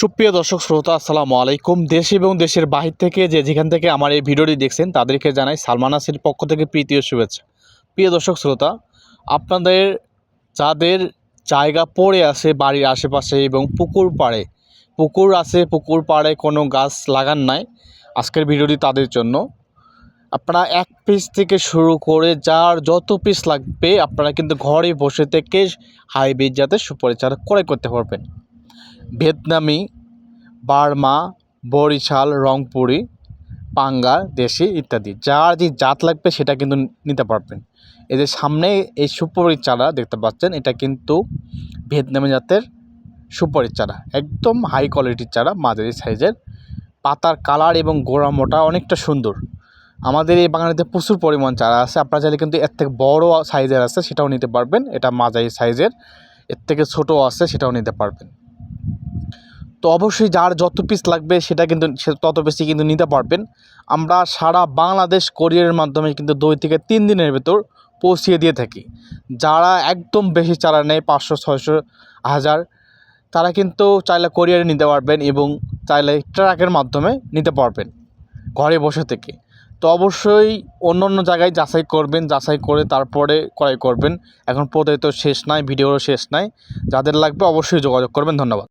সুপ্রিয় দর্শক শ্রোতা, আসসালামু আলাইকুম। দেশ এবং দেশের বাহির থেকে যে যেখান থেকে আমার এই ভিডিওটি দেখছেন, তাদেরকে জানাই সালমান আসির পক্ষ থেকে প্রীতীয় শুভেচ্ছা। প্রিয় দর্শক শ্রোতা, আপনাদের, যাদের জায়গা পড়ে আছে বাড়ির আশেপাশে এবং পুকুর পাড়ে, পুকুর আছে, পুকুর পাড়ে কোনো গাছ লাগান নাই আজকের ভিডিওটি তাদের জন্য। আপনারা এক পিস থেকে শুরু করে যার যত পিস লাগবে, আপনারা কিন্তু ঘরে বসে থেকে হাইব্রিড জাতের সুপরিচার ক্রয় করতে পারবেন। ভিয়েতনামি, বার্মা, বরিশাল, রংপুরি, পাঙ্গা, দেশি ইত্যাদি। যার যে জাত লাগবে সেটা কিন্তু নিতে পারবেন। এই যে সামনে এই সুপারি চারা দেখতে পাচ্ছেন, এটা কিন্তু ভিয়েতনামি জাতের সুপারি চারা। একদম হাই কোয়ালিটির চারা, মাঝারি সাইজের। পাতার কালার এবং গোড়া মোটা অনেকটা সুন্দর। আমাদের এই বাগানেতে প্রচুর পরিমাণ চারা আছে। আপনারা চাইলে কিন্তু এর থেকে বড় সাইজের আছে সেটাও নিতে পারবেন। এটা মাঝারি সাইজের, এর থেকে ছোটো আছে সেটাও নিতে পারবেন। তো অবশ্যই যার যত পিস লাগবে সেটা কিন্তু তত বেশি কিন্তু নিতে পারবেন। আমরা সারা বাংলাদেশ কোরিয়ারের মাধ্যমে কিন্তু দুই থেকে তিন দিনের ভেতর পৌঁছিয়ে দিয়ে থাকি। যারা একদম বেশি চারা নেয় পাঁচশো, ছয়শো, হাজার, তারা কিন্তু চাইলে কোরিয়ারে নিতে পারবেন এবং চাইলে ট্রাকের মাধ্যমে নিতে পারবেন ঘরে বসে থেকে। তো অবশ্যই অন্য অন্য জায়গায় যাচাই করবেন, যাচাই করে তারপরে ক্রয় করবেন। এখন প্রতিনিয়ত শেষ নাই ভিডিওরও শেষ নাই। যাদের লাগবে অবশ্যই যোগাযোগ করবেন। ধন্যবাদ।